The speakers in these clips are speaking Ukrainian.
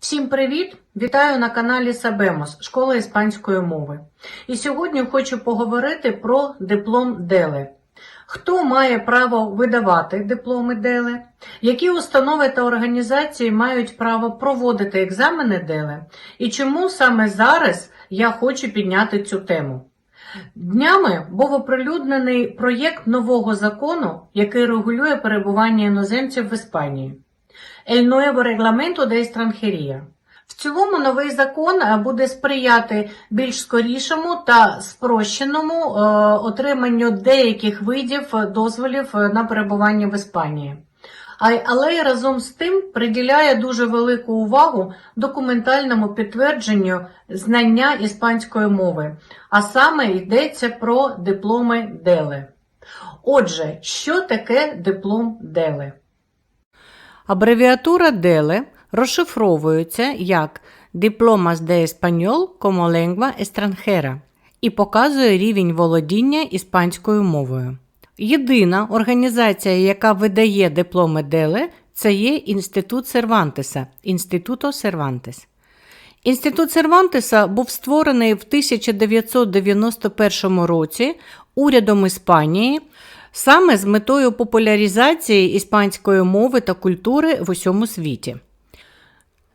Всім привіт! Вітаю на каналі Сабемос, школа іспанської мови. І сьогодні хочу поговорити про диплом Деле. Хто має право видавати дипломи Деле? Які установи та організації мають право проводити екзамени Деле? І чому саме зараз я хочу підняти цю тему? Днями був оприлюднений проєкт нового закону, який регулює перебування іноземців в Іспанії. El nuevo reglamento de extranjería. В цілому новий закон е, буде сприяти більш скорішому та спрощеному е, отриманню деяких видів е, дозволів на перебування в Іспанії. Але й разом з тим приділяє дуже велику увагу документальному підтвердженню знання іспанської мови, а саме йдеться про дипломи Деле. Отже, що таке диплом Деле? Абревіатура DELE розшифровується як Diplomas de Español como lengua extranjera і показує рівень володіння іспанською мовою. Єдина організація, яка видає дипломи DELE, це є Інститут Сервантеса Інституто Сервантес. Інститут Сервантеса був створений в 1991 році урядом Іспанії саме з метою популяризації іспанської мови та культури в усьому світі.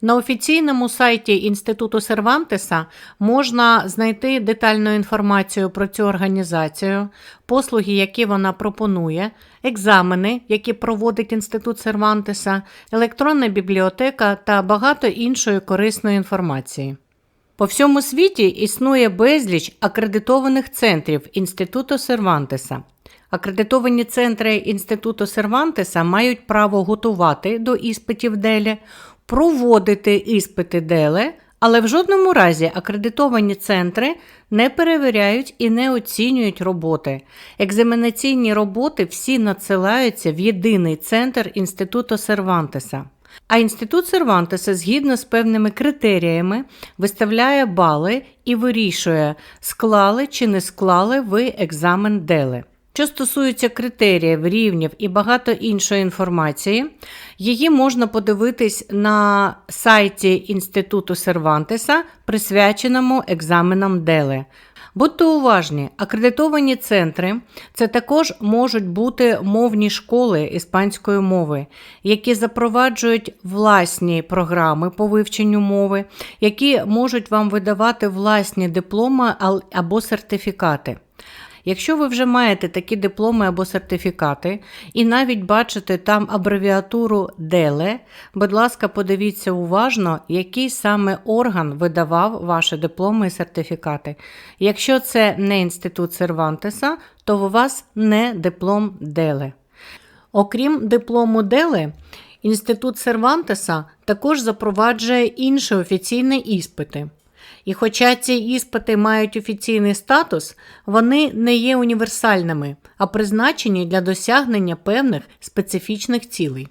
На офіційному сайті Інституту Сервантеса можна знайти детальну інформацію про цю організацію, послуги, які вона пропонує, екзамени, які проводить Інститут Сервантеса, електронна бібліотека та багато іншої корисної інформації. По всьому світі існує безліч акредитованих центрів Інституту Сервантеса. Акредитовані центри Інституту Сервантеса мають право готувати до іспитів Делі, проводити іспити Деле, але в жодному разі акредитовані центри не перевіряють і не оцінюють роботи. Екзаменаційні роботи всі надсилаються в єдиний центр Інституту Сервантеса. А інститут Сервантеса, згідно з певними критеріями, виставляє бали і вирішує, склали чи не склали ви екзамен Деле. Що стосується критеріїв, рівнів і багато іншої інформації, її можна подивитись на сайті Інституту Сервантеса, присвяченому екзаменам Деле. Будьте уважні, акредитовані центри це також можуть бути мовні школи іспанської мови, які запроваджують власні програми по вивченню мови, які можуть вам видавати власні дипломи або сертифікати. Якщо ви вже маєте такі дипломи або сертифікати і навіть бачите там абревіатуру DELE, будь ласка, подивіться уважно, який саме орган видавав ваші дипломи і сертифікати. Якщо це не інститут Сервантеса, то у вас не диплом DELE. Окрім диплому Деле, Інститут Сервантеса також запроваджує інші офіційні іспити. І хоча ці іспити мають офіційний статус, вони не є універсальними, а призначені для досягнення певних специфічних цілей.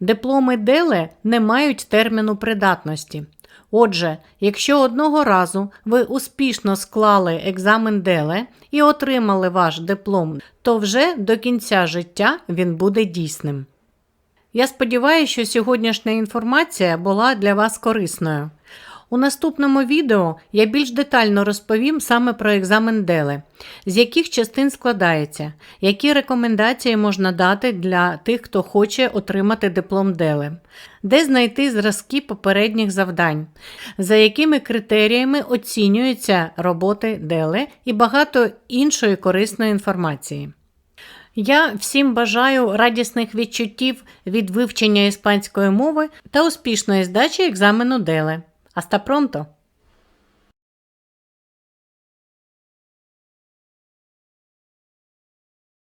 Дипломи Деле не мають терміну придатності. Отже, якщо одного разу ви успішно склали екзамен Деле і отримали ваш диплом, то вже до кінця життя він буде дійсним. Я сподіваюся, що сьогоднішня інформація була для вас корисною. У наступному відео я більш детально розповім саме про екзамен Деле, з яких частин складається, які рекомендації можна дати для тих, хто хоче отримати диплом Деле, де знайти зразки попередніх завдань, за якими критеріями оцінюються роботи Деле і багато іншої корисної інформації. Я всім бажаю радісних відчуттів від вивчення іспанської мови та успішної здачі екзамену Деле. Hasta pronto!